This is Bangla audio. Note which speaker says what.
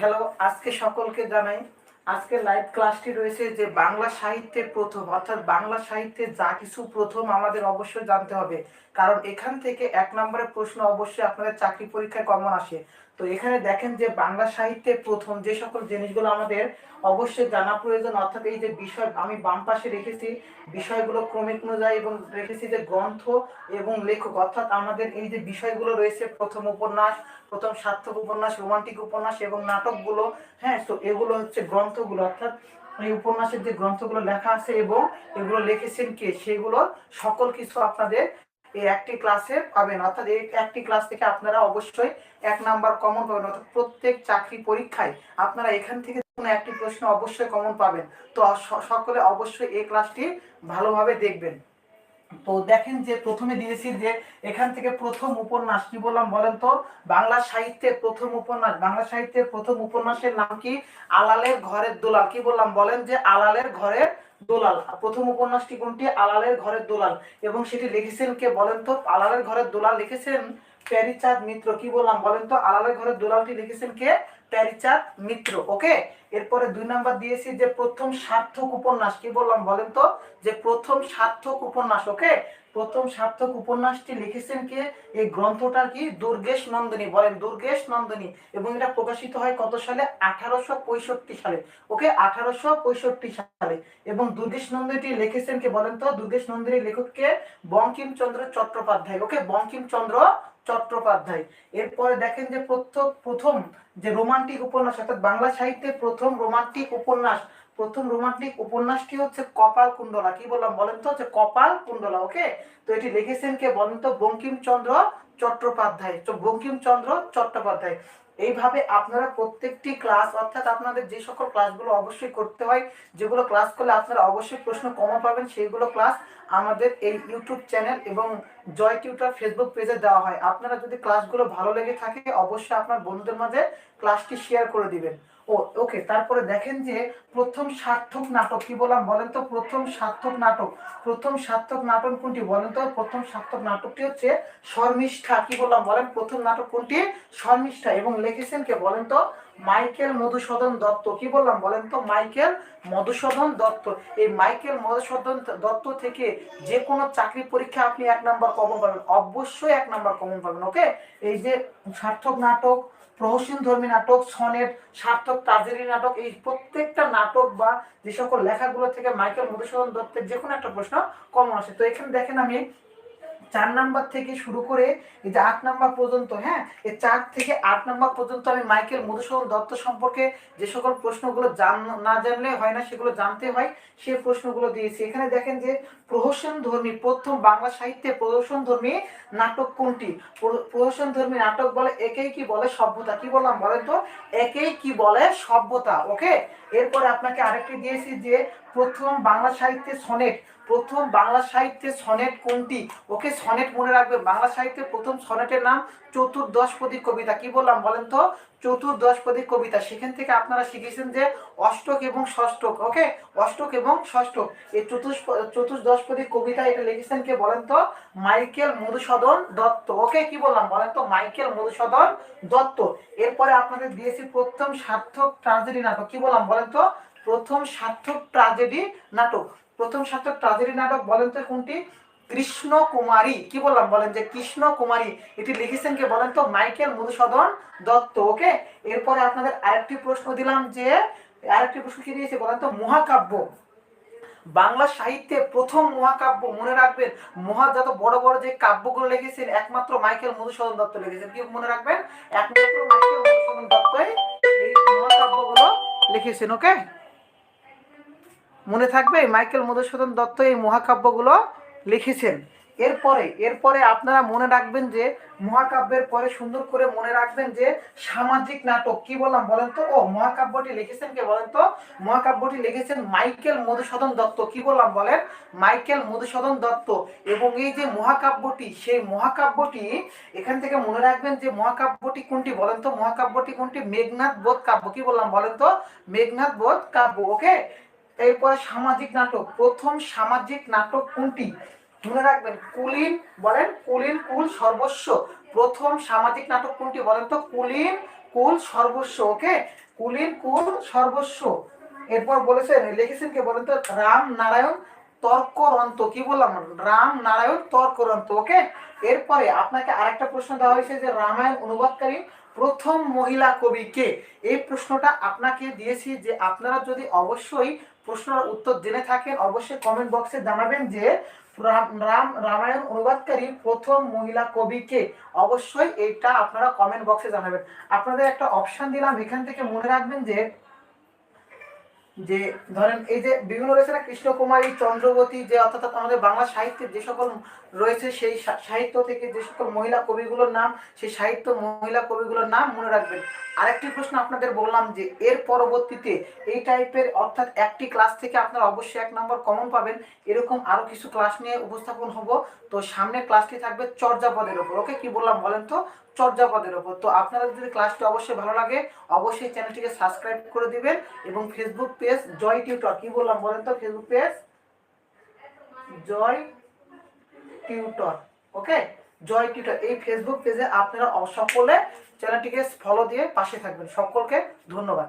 Speaker 1: হ্যালো আজকে সকলকে জানাই, আজকে লাইভ ক্লাসটি রয়েছে যে বাংলা সাহিত্যের প্রথম, অর্থাৎ বাংলা সাহিত্যে যা কিছু প্রথম আমাদের অবশ্যই জানতে হবে। কারণ এখান থেকে এক নম্বরের প্রশ্ন অবশ্যই আপনাদের চাকরি পরীক্ষায় কমন আসে। তো এখানে দেখেন যে বাংলা সাহিত্যে প্রথম যে সকল জিনিসগুলো আমাদের অবশ্যই জানা প্রয়োজন, অর্থাৎ এই যে বিষয় আমি বাম পাশে রেখেছি, বিষয়গুলো ক্রমিক অনুযায়ী এবং রেখেছি যে গ্রন্থ এবং লেখক, অর্থাৎ আমাদের এই যে বিষয়গুলো রয়েছে, প্রথম উপন্যাস, প্রথম সার্থক উপন্যাস, রোমান্টিক উপন্যাস এবং নাটকগুলো হ্যাঁ তো এগুলো হচ্ছে গ্রন্থগুলো, অর্থাৎ এই উপন্যাসের যে গ্রন্থগুলো লেখা আছে এবং এগুলো লিখেছেন কে? সেগুলো সকল কিছু আপনাদের এই একটি ক্লাসে পাবেন। অর্থাৎ এই একটি ক্লাস থেকে আপনারা অবশ্যই এক নাম্বার কমন পাবেন। অর্থাৎ প্রত্যেক চাকরি পরীক্ষায় আপনারা এখান থেকে কোনো একটি প্রশ্ন অবশ্যই কমন পাবেন। তো সকলে অবশ্যই এই ক্লাসটি ভালোভাবে দেখবেন। তো দেখেন যে প্রথমে দিয়েছি যে এখান থেকে প্রথম উপন্যাস কি বললাম বলেন তো? বাংলা সাহিত্যের প্রথম উপন্যাস। বাংলা সাহিত্যের প্রথম উপন্যাসের নাম কি? আলালের ঘরের দোলাল। কি বললাম? বলেন যে আলালের ঘরের দোলাল। প্রথম উপন্যাসটি কোনটি? আলালের ঘরের দোলাল। এবং সেটি লিখেছেন কে বলেন তো? আলালের ঘরের দোলাল লিখেছেন প্যারিচাঁদ মিত্র। কি বললাম বলেন তো? আলালের ঘরের দোলালটি লিখেছেন কে? প্যারিচাঁদ মিত্র। ওকে? এরপরে দুই নাম্বার দিয়েছি যে প্রথম সার্থক উপন্যাস। কি বললাম বলেন তো? যে প্রথম সার্থক উপন্যাস। ওকে? প্রথম সার্থক উপন্যাসটি লিখেছেন কে? এই গ্রন্থটার কি? দুর্গেশ নন্দিনী বলেন। দুর্গেশ নন্দিনী। এবং এটা প্রকাশিত হয় কত সালে? আঠারোশো পঁয়ষট্টি সালে। ওকে, আঠারোশো পঁয়ষট্টি সালে। এবং দুর্গেশ নন্দিনীটি লিখেছেন কে বলেন তো? দুর্গেশ নন্দিনীর লেখককে বঙ্কিমচন্দ্র চট্টোপাধ্যায়। ওকে, বঙ্কিমচন্দ্র চট্টোপাধ্যায়। এরপরে দেখেন যে প্রত্যেক প্রথম যে রোমান্টিক উপন্যাস, অর্থাৎ বাংলা সাহিত্যের প্রথম রোমান্টিক উপন্যাস প্রথম রোমান্টিক উপন্যাসটি হচ্ছে কপাল কুণ্ডলা। কি বললাম বলেন তো? হচ্ছে কপাল কুণ্ডলা, ওকে? তো এটি লিখেছেন কে বলেন তো? বঙ্কিমচন্দ্র চট্টোপাধ্যায়। তো বঙ্কিমচন্দ্র চট্টোপাধ্যায়। এইভাবে আপনারা প্রত্যেকটি ক্লাস, অর্থাৎ আপনাদের যে সকল ক্লাসগুলো অবশ্যই করতে হয়, যেগুলো ক্লাস করলে আপনারা অবশ্যই প্রশ্ন কমা পাবেন, সেইগুলো ক্লাস আমাদের এই ইউটিউব চ্যানেল এবং জয় টিউটার ফেসবুক পেজে দেওয়া হয়। আপনারা যদি ক্লাসগুলো ভালো লেগে থাকে, অবশ্যই আপনার বন্ধুদের মাঝে ক্লাসটি শেয়ার করে দিবেন। ও ওকে তারপরে দেখেন যে প্রথম সার্থক নাটক কি বললাম? বলেন তো প্রথম সার্থক নাটক। প্রথম সার্থক নাটক কোনটি? বলেন তো প্রথম সার্থক নাটকটি হচ্ছে শর্মিষ্ঠা কি বললাম? বলেন প্রথম নাটক কোনটি? শর্মিষ্ঠা। এবং লিখেছেন কে? বলেন তো মাইকেল মধুসূদন দত্ত কি বললাম? বলেন তো মাইকেল মধুসূদন দত্ত। এই মাইকেল মধুসূদন দত্ত থেকে যে কোনো চাকরি পরীক্ষা আপনি এক নাম্বার কমন পাবেন। অবশ্যই এক নাম্বার কমন পাবেন ওকে এই যে সার্থক নাটক প্রহসীন ধর্মী নাটক সনেট সার্থক তাজেরি নাটক, এই প্রত্যেকটা নাটক বা যে সকল লেখাগুলো থেকে মাইকেল মধুসূদন দত্তের যে কোনো একটা প্রশ্ন কমন আসে। তো এখানে দেখেন আমি চার নাম্বার থেকে শুরু করে এই যে আট নাম্বার পর্যন্ত হ্যাঁ? এই চার থেকে আট নাম্বার পর্যন্ত আমি মাইকেল মধুসূদন দত্ত সম্পর্কে যে সকল প্রশ্নগুলো জান, না জানলে হয় না, সেগুলো জানতে হয়, সে প্রশ্নগুলো দিয়েছি। এখানে দেখেন যে প্রহসন ধর্মী প্রথম বাংলা সাহিত্যে প্রহসন ধর্মী নাটক কোনটি? প্রহসন ধর্মী নাটক বলে একেই কি বলে সভ্যতা? কি বললাম বলেন তো? একেই কি বলে সভ্যতা, ওকে? এরপরে আপনাকে আরেকটি দিয়েছি যে প্রথম বাংলা সাহিত্যে সনেট প্রথম বাংলা সাহিত্যে সনেট কোনটি? ওকে সনেট মনে রাখবে বাংলা সাহিত্যে প্রথম সনেটের নাম চতুর্দশপদী কবিতা। কি বললাম বলেন তো? চতুর্দশপদী কবিতা। সেখান থেকে আপনারা শিখেছেন যে অষ্টক এবং ষষ্ঠক, ওকে? অষ্টক এবং ষষ্ঠক। এই চতুষ্প চতুর্দশপদী কবিতা এটা লিখেছেন কে বলেন তো? Michael Madhusudan Dutta, okay? কি বললাম বলেন তো? মাইকেল মধুসূদন দত্ত। এরপরে আপনাদের দিয়েছি প্রথম সার্থক ট্রাজেডি নাটক। কি বললাম বলেন তো? প্রথম সার্থক ট্রাজেডি নাটক। প্রথম সার্থক ট্রাজেডি নাটক বলেন তো কোনটি? কৃষ্ণ কুমারী কি বললাম? বলেন যে কৃষ্ণ কুমারী এটি লিখেছেন কে? বলেন তো মাইকেল মধুসূদন দত্ত, ওকে? এরপরে আপনাদের আরেকটি প্রশ্ন দিলাম যে, আরেকটি প্রশ্ন কি দিয়েছে? বলেন তো মহাকাব্য। বাংলা সাহিত্যে প্রথম মহাকাব্য মনে রাখবেন। মহা যত বড় বড় যে কাব্যগুলো লিখেছেন, একমাত্র মাইকেল মধুসূদন দত্ত লিখেছেন। কি মনে রাখবেন? একমাত্র মাইকেল মধুসূদন দত্তই এই মহাকাব্যগুলো লিখেছেন, ওকে? মনে থাকবে মাইকেল মধুসূদন দত্ত এই মহাকাব্যগুলো লিখেছেন। এরপরে এরপরে আপনারা মনে রাখবেন যে, মহাকাব্যের পরে সুন্দর করে মনে রাখবেন যে, সামাজিক নাটক, কি বললাম বলেন তো? ও, মহাকাব্যটি লিখেছেন কে বলেন তো? মহাকাব্যটি লিখেছেন মাইকেল মধুসূদন দত্ত, কি বললাম বলেন? মাইকেল মধুসূদন দত্ত এবং এই যে মহাকাব্যটি, সেই মহাকাব্যটি, এখান থেকে মনে রাখবেন যে, মহাকাব্যটি কোনটি বলেন তো? মহাকাব্যটি কোনটি? মেঘনাথ বোধ কাব্য, কি বললাম বলেন তো? মেঘনাথ বোধ কাব্য, ওকে? এরপরে সামাজিক নাটক, প্রথম সামাজিক নাটক কোনটি? মনে রাখবেন, কুলীন বলেন, কুলীন কুল সর্বস্ব। প্রথম সামাজিক নাটক কোনটি বলেন তো? কুলীন কুল সর্বস্ব, ওকে? কুলীন কুল সর্বস্ব। এরপর বলেছেন, লিখেছেন কে বলেন তো? রাম নারায়ণ তর্করন্ত। কি বললাম? রাম নারায়ণ তর্করন্ত, ওকে? এরপরে আপনাকে আরেকটা প্রশ্ন দেওয়া হয়েছে যে রামায়ণ অনুবাদকারী প্রথম মহিলা কবি কে? এই প্রশ্নটা আপনাকে দিয়েছি যে আপনারা যদি অবশ্যই প্রশ্নের উত্তর জেনে থাকেন, অবশ্যই কমেন্ট বক্সে জানাবেন যে রাম রাম, রামায়ণ অনুবাদকারী প্রথম মহিলা কবিকে অবশ্যই এটা আপনারা কমেন্ট বক্সে জানাবেন। আপনাদের একটা অপশন দিলাম, এখান থেকে মনে রাখবেন যে যে ধরেন এই যে বিভিন্ন রয়েছে না, কৃষ্ণকুমারী, চন্দ্রবতী, যে অর্থাৎ আমাদের বাংলা সাহিত্যের যে সকল রয়েছে, সেই সাহিত্য থেকে যে সকল মহিলা কবিগুলোর নাম, সেই সাহিত্য মহিলা কবিগুলোর নাম মনে রাখবেন। আরেকটি প্রশ্ন আপনাদের বললাম যে, এর পরবর্তীতে এই টাইপের অর্থাৎ একটি ক্লাস থেকে আপনারা অবশ্যই এক নম্বর কমন পাবেন। এরকম আরও কিছু ক্লাস নিয়ে উপস্থাপন হব। তো সামনে ক্লাসটি থাকবে চর্যাপদের উপর। ওকে, কি বললাম বলেন তো? চর্যাপদের ওপর। তো আপনারা যদি ক্লাসটি অবশ্যই ভালো লাগে, অবশ্যই চ্যানেলটিকে সাবস্ক্রাইব করে দিবেন এবং ফেসবুক পেজ জয় টিউটর কি বললাম বলেন তো? Facebook page Joy tutor okay Joy tutor এই ফেসবুক পেজে আপনারা সকলে চ্যানেলটিকে ফলো দিয়ে পাশে থাকবেন। সকলকে ধন্যবাদ।